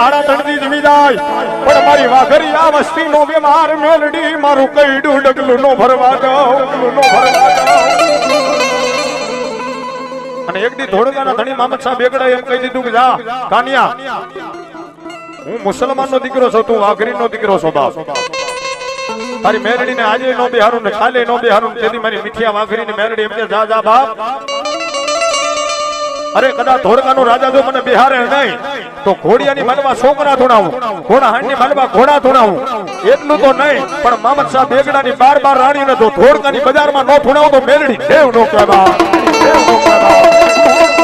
હાડા તણદી જીવી જાય પણ મારી વાઘરી આ વસ્તી નો બીમાર મેલડી મારું કઈડું ડગલું નો ભરવા ડગલું નો ભરવા અને એક દી ધોળકાના ધણી મામદ સાહેબ એકડા એમ કહી દીધું કે જા, કાનિયા, હું મુસલમાન નો દીકરો છું, તું વાઘરી નો દીકરો છો બાપ. તારી મેરડી ને આજે નો બિહારું ને કાલે નો બિહારું તેથી મારી મીઠિયા વાઘરી ને મેરડી એમ કે, જા જા બાપ. અરે કદાચ ધોળકાનો રાજા જો મને બિહારે નહીં, તો ઘોડિયાની મનમાં છોકરા થોડાવું ઘોડા હાંડની મનમાં ઘોડા થોડાવું એટલું તો નહીં, પણ મામત શાહ બેગડાની બાર બાર રાણીને જો ધોળકાની બજારમાં નો થોડાવું તો મેલડી દેવ નો કહેવા દેવ નો કહેવા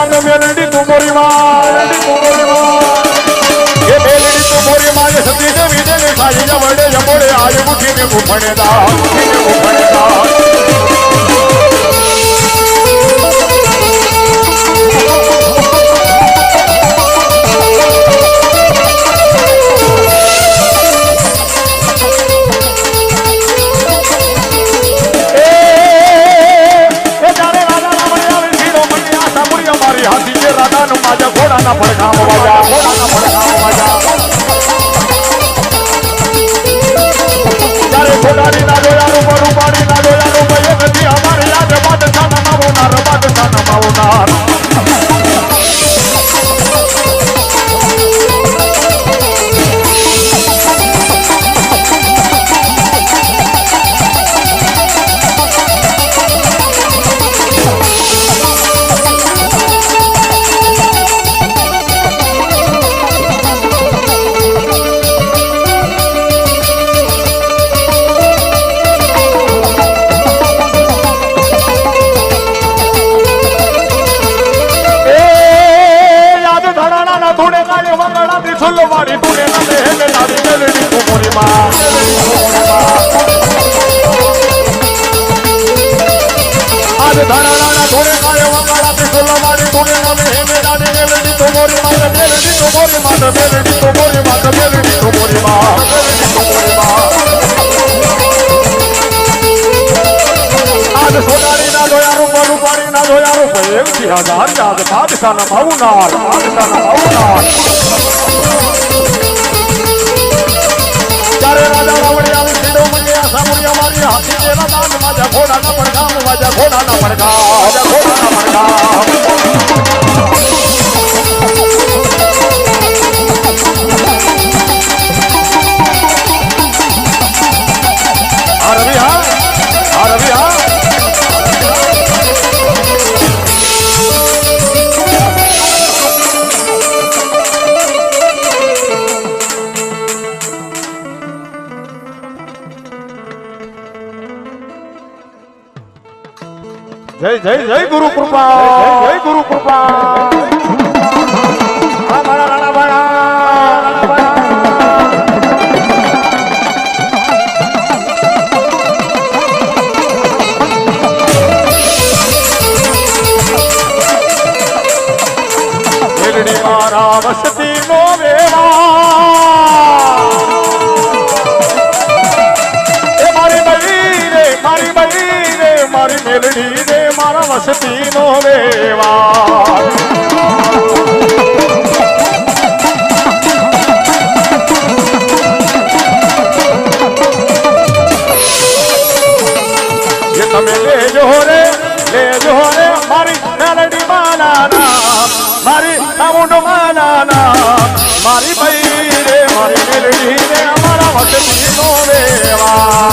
માં મેલડી તું મોરી માં. એ મેલડી તું મોરી માં સતી દેવી દેવી ખાઈ માં આજ ધડાણા ના કાળે વંગડા થી છુલ્લો વાળી ધૂળે ના દે હે મેલડી તું મોરી માં મેલડી તું મોરી માં મેલડી તું મોરી માં મેલડી તું મોરી માં મેલડી તું મોરી માં આજ સોનારી ના જોયા રૂપ રૂપાણી ના જોયા રૂપથી હજાર યાદ બાદશાહ ના માવુનાર બાદશાહ ના માવુનાર ત્યારે રાજા મને આ સામુરિયા મારી હાથી તેના દાન માજા ઘોડા ના પડઘામ માજા ઘોડા ના પડઘામ માજા જય જય ગુરુ કૃપા, જય ગુરુ કૃપા. વસતી નો વેવા મારી બલી રે, મારી બલી રે, મારી મેલડી રે. મારા વસતી નો રેવા તમે લેજો રે લેજો રે, મારી મેલડી માના મારી સામુંડ માના મારી ભાઈ રે, મારી મેલડી રે અમારા વસતી નો રેવા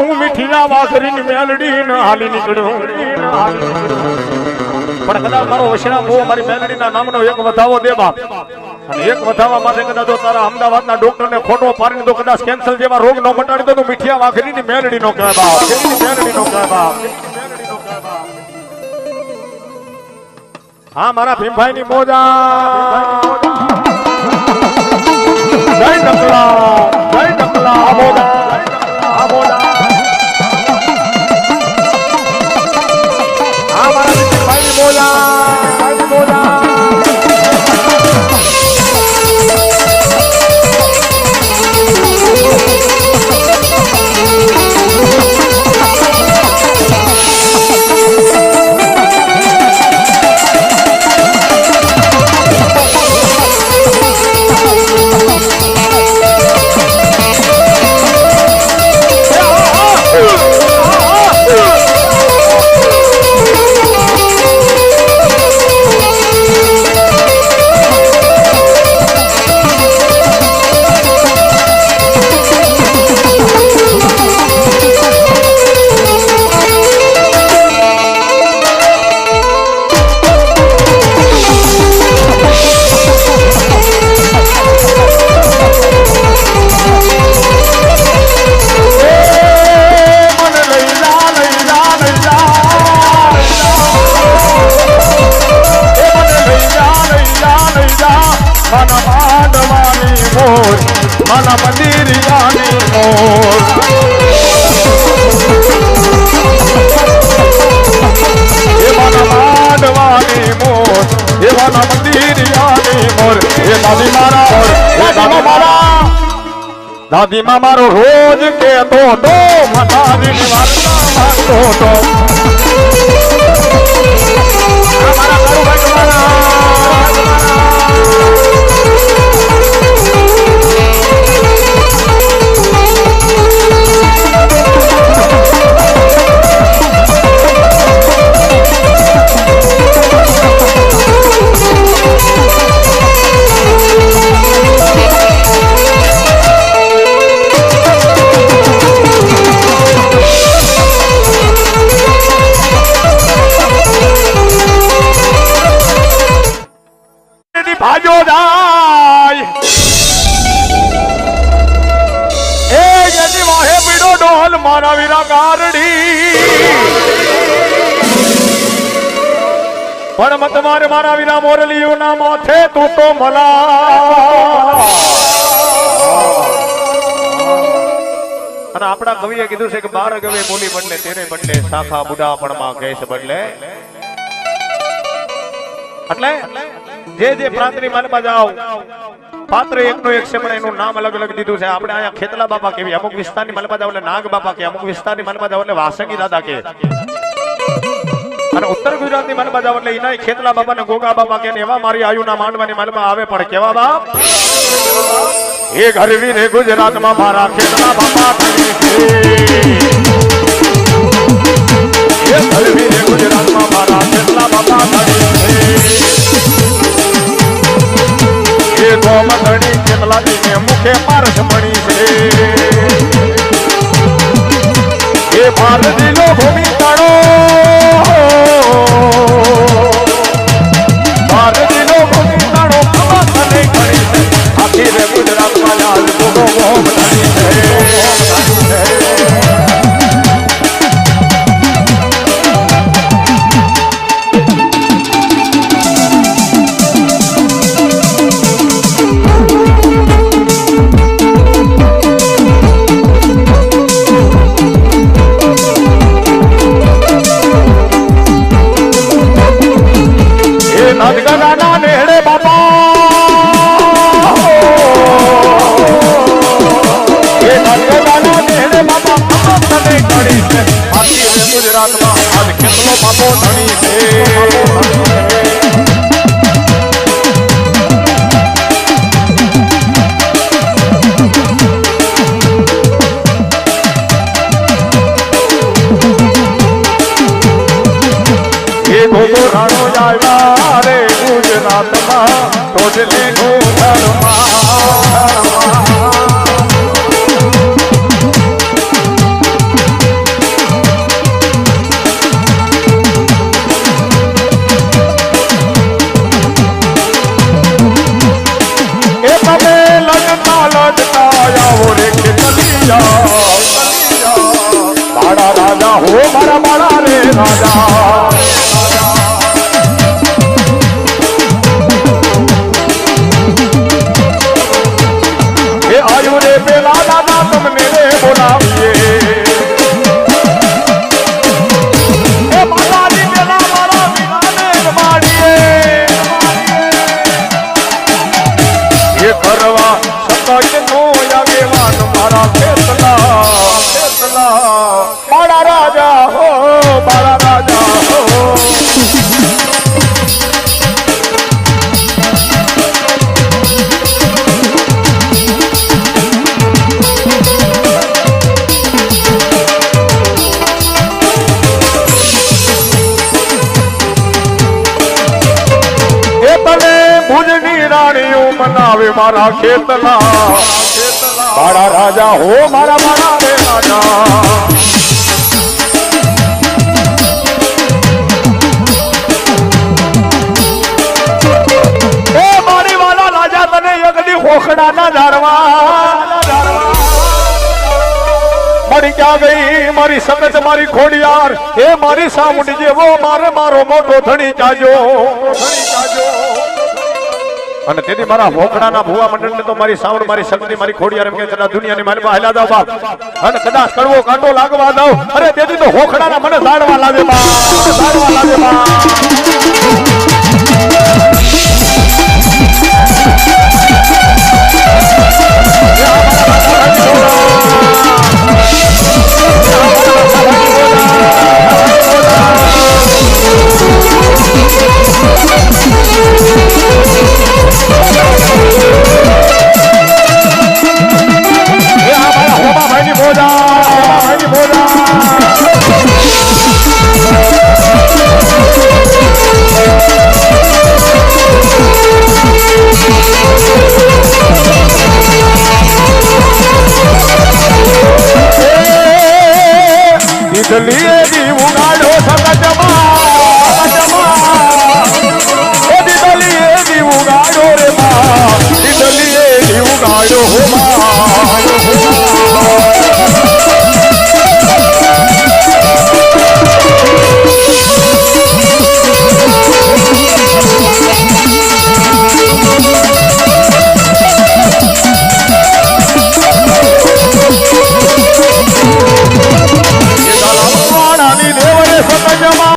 હું મીઠિયા વાઘરીની મેલડી ને હાલી નીકળ્યો. પણ કદાચ મારો વશરા બહુ મારી મેલડીના નામનો એક વધાવો દે બાપ અને એક વધાવા માટે કદાચ તારા અમદાવાદના ડોક્ટરને ખોટો પાડીને તો કદાચ કેન્સર જેવા રોગ નો મટાડી દો તો મીઠિયા વાઘરીની મેલડી નો કહેવાય બાપ મેલડી નો કહેવાય બાપ હા, મારા ભીમભાઈ ની મોજા જય ડકલા જય ડકલા મોજા દાદી માં મારો રોજ કેતો તો મતારી વાર્તા માંગતો તો મારા કાળુભાઈ અને આપણા કવિએ કીધું છે કે બાર ગવે બોલી બદલે તેને બદલે શાખા બુઢાપણમાં કેસ બદલે. એટલે જે જે પ્રાંતની માલમાં જાઓ, પાત્ર એકનું એક છે પણ એનું નામ અલગ અલગ દીધું છે. આપણે અહીંયા ખેતલા બાપા કેવી અમુક વિસ્તારની માલમાં જાવ એટલે નાગ બાપા કે અમુક વિસ્તારની માલમાં જાવ એટલે વાસંગી દાદા કે અને ઉત્તર ગુજરાતની માલમાં જાવ એટલે એના ખેતલા બાબા ને ગોગા બાબા કે ને એવા મારી આયુના માંડવાની મનમાં આવે પણ કેવા બાપ? એ ગરવી રે ગુજરાતમાં મારા ખેતલા છે. એ ગરવી રે ગુજરાતમાં મારા ખેતલા બાબા એ ગોમધણી કેટલાની મુખે પારસ મણી છે. એ ભારતીનો ભૂમિ તાણો. Oh. Mexicana. રાણો આવ્યા રે ગુજરાતમાં ટોટલે રાજા હો મારા બાળા રે રાજા. পোলাও મારા ખેતલા. મારા રાજા હો, મારા મારા રે રાજા. એકદી ઝાડવા. મારી ક્યાં મારી સગત મારી ખોડિયાર. એ મારી સામુંડી જેવો, મારે મારો મોટો ધણી ચાજો. ધણી ચાજો. અને તેથી મારા હોકડાના ભુવા મંડળને તો મારી સાવણ મારી શક્તિ, મારી ખોડિયાર એમ કે કદાચ દુનિયાની મારી પાસે હલા દાવ બાપ. અને કદાચ કડવો કાંટો લાગવા દાવ. અરે તેથી તો હોકડાના મને ઝાડવા લાગે બા ઝાડવા લાગે બા